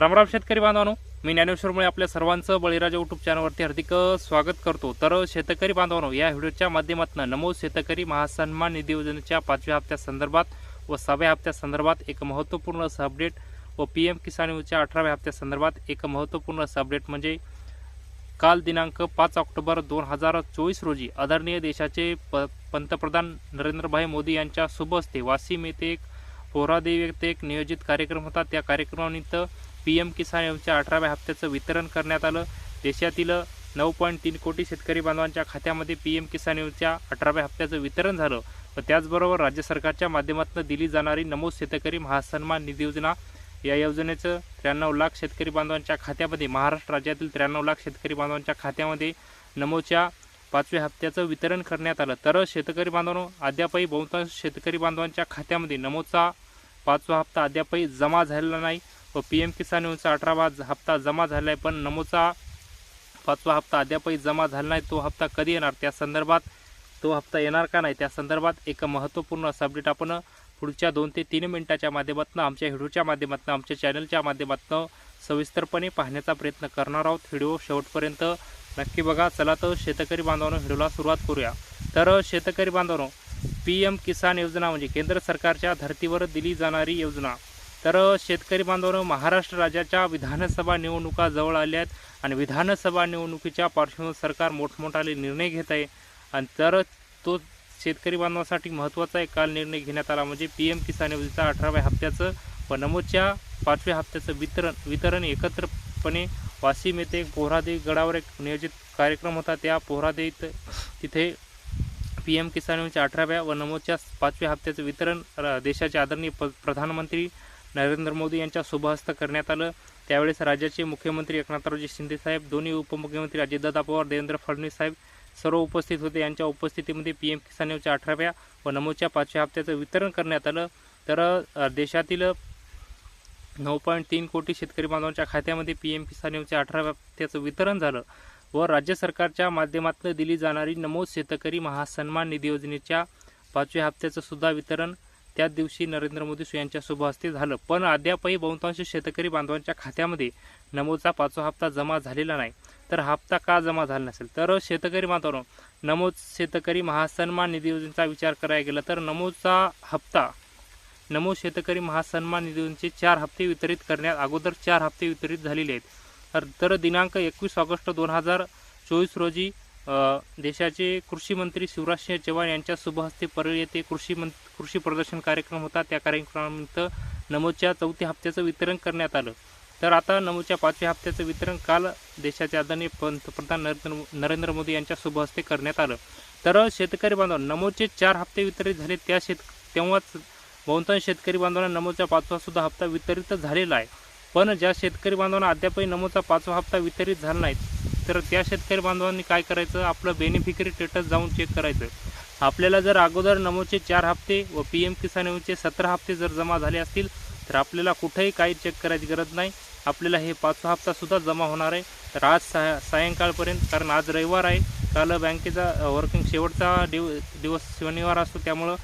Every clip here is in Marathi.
रामराम शेतकरी बांधवांनो मी ज्ञानेश्वरमुळे आपल्या सर्वांचं बळीराजा यूट्यूब चॅनलवरती हार्दिक स्वागत करतो. तर शेतकरी बांधवांनो या व्हिडिओच्या माध्यमातून नमो शेतकरी महासन्मान निधी योजनेच्या पाचव्या हप्त्यासंदर्भात व सहाव्या हप्त्यासंदर्भात एक महत्त्वपूर्ण असं अपडेट व पी एम किसान योजनेच्या अठराव्या हप्त्यासंदर्भात एक महत्त्वपूर्ण असं अपडेट म्हणजे काल दिनांक पाच ऑक्टोबर दोन हजार चोवीस रोजी आदरणीय देशाचे प पंतप्रधान नरेंद्रभाई मोदी यांच्या शुभ हस्ते वाशिम येथे एक पोहरादेवी येथे एक नियोजित कार्यक्रम होता. त्या कार्यक्रमानिमित्त पी एम किसान योजनेच्या अठराव्या हप्त्याचं वितरण करण्यात आलं. देशातील नऊ पॉईंट तीन कोटी शेतकरी बांधवांच्या खात्यामध्ये पी एम किसान योजनेच्या अठराव्या हप्त्याचं वितरण झालं व त्याचबरोबर राज्य सरकारच्या माध्यमातून दिली जाणारी नमोद शेतकरी महासन्मान निधी योजना. या योजनेचं त्र्याण्णव लाख शेतकरी बांधवांच्या खात्यामध्ये महाराष्ट्र राज्यातील त्र्याण्णव लाख शेतकरी बांधवांच्या खात्यामध्ये नमोच्या पाचव्या हप्त्याचं वितरण करण्यात आलं. तर शेतकरी बांधवांनो अद्यापही बहुतांश शेतकरी बांधवांच्या खात्यामध्ये नमोचा पाचवा हप्ता अद्यापही जमा झालेला नाही. व पी एम किसान योजनेचा अठरावा हप्ता जमा झाला आहे पण नमोचा पाचवा हप्ता अद्यापही जमा झाला नाही. तो हप्ता कधी येणार? त्या संदर्भात तो हप्ता येणार का नाही? त्या संदर्भात एक महत्त्वपूर्ण असं अपडेट आपण पुढच्या दोन ते तीन मिनिटाच्या माध्यमातून आमच्या व्हिडिओच्या माध्यमातून आमच्या चॅनलच्या माध्यमातून सविस्तरपणे पाहण्याचा प्रयत्न करणार आहोत. व्हिडिओ शेवटपर्यंत नक्की बघा. चला तर शेतकरी बांधवांनो व्हिडिओला सुरुवात करूया. तर शेतकरी बांधवांनो पी एम किसान योजना म्हणजे केंद्र सरकारच्या धर्तीवर दिली जाणारी योजना. तर शेतकरी बांधवांनो महाराष्ट्र राज्याच्या विधानसभा निवडणुका जवळ आल्या आहेत आणि विधानसभा निवडणुकीच्या पार्श्वभूमीवर सरकार मोठमोठाले निर्णय घेत आहे. आणि तर तो शेतकरी बांधवांसाठी महत्त्वाचा एक काल निर्णय घेण्यात आला म्हणजे पी एम किसान योजनेचा अठराव्या हप्त्याचं व नमोदच्या पाचव्या हप्त्याचं वितरण वितरण एकत्रपणे वाशिम येथे पोहरादेवी गडावर एक नियोजित कार्यक्रम होता. त्या पोहरादेवीत तिथे पी एम किसान योजनेच्या अठराव्या व नमोदच्या पाचव्या हप्त्याचं वितरण र- देशाचे आदरणीय प प्रधानमंत्री नरेंद्र मोदी यांच्या शुभहस्त करण्यात आलं. त्यावेळेस राज्याचे मुख्यमंत्री एकनाथरावजी शिंदेसाहेब दोन्ही उपमुख्यमंत्री अजितदादा पवार देवेंद्र फडणवीस साहेब सर्व उपस्थित होते. यांच्या उपस्थितीमध्ये पी एम किसान योजनेच्या अठराव्या व नमोच्या पाचव्या हप्त्याचं वितरण करण्यात आलं. तर देशातील नऊ पॉईंट तीन कोटी शेतकरी बांधवांच्या खात्यामध्ये पी एम किसान योजनेच्या अठराव्या हप्त्याचं वितरण झालं व राज्य सरकारच्या माध्यमातून दिली जाणारी नमोद शेतकरी महासन्मान निधी योजनेच्या पाचव्या हप्त्याचं सुद्धा वितरण त्याच दिवशी नरेंद्र मोदी यांच्या शुभ हस्ते झालं. पण अद्यापही बहुतांश शेतकरी बांधवांच्या खात्यामध्ये नमोदचा पाचवा हप्ता जमा झालेला नाही. तर हप्ता का जमा झाला नसेल? तर शेतकरी बांधवांनो नमोद शेतकरी महासन्मान निधी योजनेचा विचार करायला गेला तर नमोदचा हप्ता नमो शेतकरी महासन्मान निधी योजनेचे चार हप्ते वितरित करण्यात अगोदर चार हप्ते वितरित झालेले आहेत. तर दिनांक एकवीस ऑगस्ट दोन हजार चोवीस रोजी देशाचे कृषी मंत्री शिवराज सिंह चव्हाण यांच्या शुभहस्ते परळी येथे कृषी मंत्री कृषी प्रदर्शन कार्यक्रम होता. त्या कार्यक्रमानिमित्त नमोच्या चौथ्या हप्त्याचं वितरण करण्यात आलं. तर आता नमोच्या पाचव्या हप्त्याचं वितरण काल देशाचे आदरणीय पंतप्रधान नरेंद्र नरेंद्र मोदी यांच्या शुभहस्ते करण्यात आलं. तर शेतकरी बांधव नमोचे चार हप्ते वितरित झाले. त्या शेत तेव्हाच बहुतांश शेतकरी बांधवांना नमोचा पाचवा सुद्धा हप्ता वितरित झालेला आहे. पण ज्या शेतकरी बांधवांना अद्यापही नमोचा पाचवा हप्ता वितरित झाला नाही तर त्या शेतकरी बांधवांनी काय करायचं? आपलं बेनिफिकरी स्टेटस जाऊन चेक करायचं. आपल्याला जर अगोदर नमोचे चार हप्ते व पी एम किसान योजनेचे सतरा हप्ते जर जमा झाले असतील तर आपल्याला कुठेही काही चेक करायची गरज नाही. आपल्याला हे पाचवा हप्तासुद्धा जमा होणार आहे. तर आज साय सायंकाळपर्यंत कारण आज रविवार आहे काल बँकेचा वर्किंग शेवटचा दिव दिवस शनिवार असतो त्यामुळं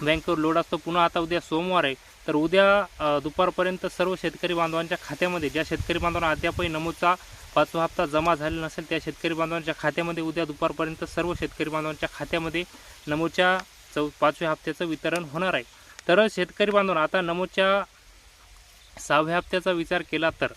बँकेवर लोड असतो. पुन्हा आता उद्या सोमवार आहे. तर उद्या दुपारपर्यंत सर्व शेतकरी बांधवांच्या खात्यामध्ये ज्या शेतकरी बांधवांना अद्यापही नमूदचा पाचवा हप्ता जमा झालेला नसेल त्या शेतकरी बांधवांच्या खात्यामध्ये उद्या दुपारपर्यंत सर्व शेतकरी बांधवांच्या खात्यामध्ये नमूच्या चौ पाचव्या हप्त्याचं वितरण होणार आहे. तर शेतकरी बांधवांना आता नमूच्या सहाव्या हप्त्याचा विचार केला तर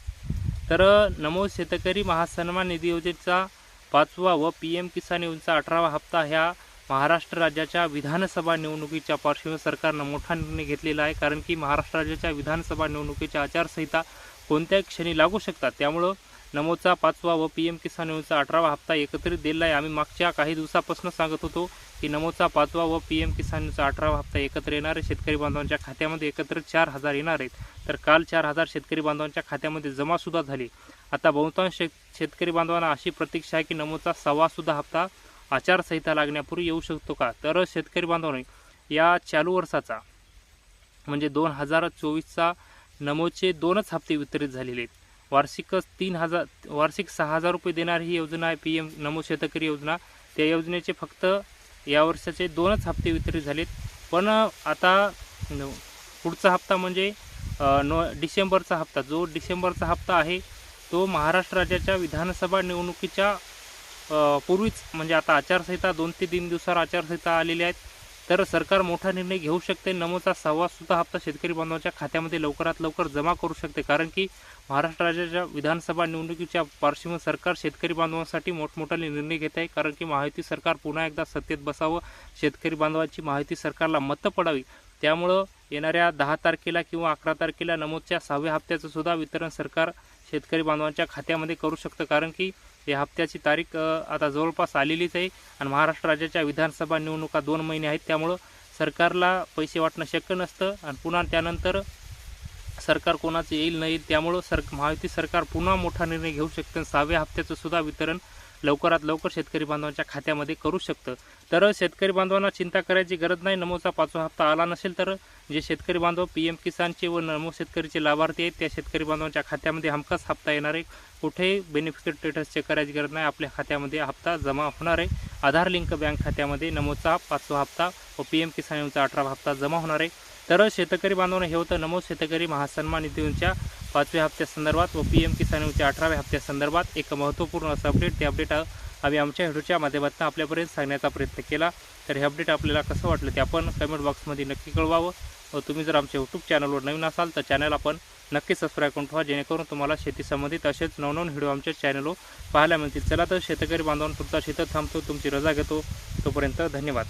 तर नमो शेतकरी महासन्मान निधी योजनेचा पाचवा व पी एम किसान योजनेचा अठरावा हप्ता ह्या महाराष्ट्र राज्याच्या विधानसभा निवडणुकीच्या पार्श्वभूमीवर सरकारनं मोठा निर्णय घेतलेला आहे. कारण की महाराष्ट्र राज्याच्या विधानसभा निवडणुकीच्या आचारसंहिता कोणत्याही क्षणी लागू शकतात. त्यामुळं नमोचा पाचवा व पी एम किसान योजनेचा अठरावा हप्ता एकत्रित दिलेला आहे. आम्ही मागच्या काही दिवसापासून सांगत होतो की नमोचा पाचवा व पी एम किसान योजनेचा अठरावा हप्ता एकत्र येणार आहे. शेतकरी बांधवांच्या खात्यामध्ये एकत्र चार हजार येणार आहेत. तर काल चार हजार शेतकरी बांधवांच्या खात्यामध्ये जमासुद्धा झाली. आता बहुतांश शेत शेतकरी बांधवांना अशी प्रतीक्षा आहे की नमोचा सव्वासुद्धा हप्ता आचारसंहिता लागण्यापूर्वी येऊ शकतो का? तर शेतकरी बांधवांनी या चालू वर्षाचा म्हणजे दोन हजार चोवीसचा नमोचे दोनच हप्ते वितरित झालेले आहेत. वार्षिकच तीन हजार वार्षिक सहा हजार रुपये देणारी ही योजना आहे पी एम नमो शेतकरी योजना. त्या योजनेचे फक्त या वर्षाचे दोनच हप्ते वितरित झालेत. पण आता पुढचा हप्ता म्हणजे नो डिसेंबरचा हप्ता. जो डिसेंबरचा हप्ता आहे तो महाराष्ट्र राज्याच्या विधानसभा निवडणुकीच्या पूर्वीच म्हणजे आता आचारसंहिता दोन ते तीन दिवसावर आचारसंहिता आलेली आहेत. तर सरकार मोठा निर्णय घेऊ शकते. नमोचा सव्वासुद्धा हप्ता शेतकरी बांधवांच्या खात्यामध्ये लवकरात लवकर जमा करू शकते. कारण की महाराष्ट्र राज्याच्या विधानसभा निवडणुकीच्या पार्श्वभूमीवर सरकार शेतकरी बांधवांसाठी मोठमोठाले निर्णय घेत आहे. कारण की महायुती सरकार पुन्हा एकदा सत्तेत बसावं. शेतकरी बांधवांची महायुती सरकारला मतं पडावी. त्यामुळं येणाऱ्या दहा तारखेला किंवा अकरा तारखेला नमोदच्या सहाव्या हप्त्याचं सुद्धा वितरण सरकार शेतकरी बांधवांच्या खात्यामध्ये करू शकतं. कारण की या हप्त्याची तारीख आता जवळपास आलेलीच आहे. आणि महाराष्ट्र राज्याच्या विधानसभा निवडणुका दोन महिने आहेत. त्यामुळं सरकारला पैसे वाटणं शक्य नसतं. आणि पुन्हा त्यानंतर सरकार कोणाचं येईल नाही त्यामुळं सर महायुती सरकार पुन्हा मोठा निर्णय घेऊ शकतं. आणि सहाव्या हप्त्याचं सुद्धा वितरण लवकरात लवकर शेतकरी बांधवांच्या खात्यामध्ये करू शकतं. तर शेतकरी बांधवांना चिंता करायची गरज नाही. नमोचा पाचवा हप्ता आला नसेल तर जे शेतकरी बांधव पी एम किसानचे व नमो शेतकरीचे लाभार्थी आहेत त्या शेतकरी बांधवांच्या खात्यामध्ये हमखास हप्ता येणार आहे. कुठेही बेनिफिट स्टेटस चेक करायची गरज नाही. आपल्या खात्यामध्ये हप्ता जमा होणार आहे. आधार लिंक बँक खात्यामध्ये नमोचा पाचवा हप्ता व पी एम किसान योजनेचा अठरावा हप्ता जमा होणार आहे. तर शेतकरी बांधवांना हे होतं नमो शेतकरी महासन्मान निधी योजनेच्या पाचव्या हप्त्यासंदर्भात व पी एम किसान योजनेच्या अठराव्या हप्त्यासंदर्भात एक महत्त्वपूर्ण असं अपडेट ते अपडेट आम्ही आमच्या व्हिडिओच्या माध्यमातून आपल्यापर्यंत सांगण्याचा प्रयत्न केला. तर हे अपडेट आपल्याला कसं वाटलं ते आपण कमेंट बॉक्समध्ये नक्की कळवावं. व तुम्ही जर आमच्या यूट्यूब चॅनलवर नवीन असाल तर चॅनल आपण नक्की सबस्क्राईब करून ठेवा जेणेकरून तुम्हाला शेती संबंधित असेच नवनवीन व्हिडिओ आमच्या चॅनलवर पाहायला मिळतील. चला तर शेतकरी बांधवांपुरता शेतात थांबतो तुमची रजा घेतो. तोपर्यंत धन्यवाद.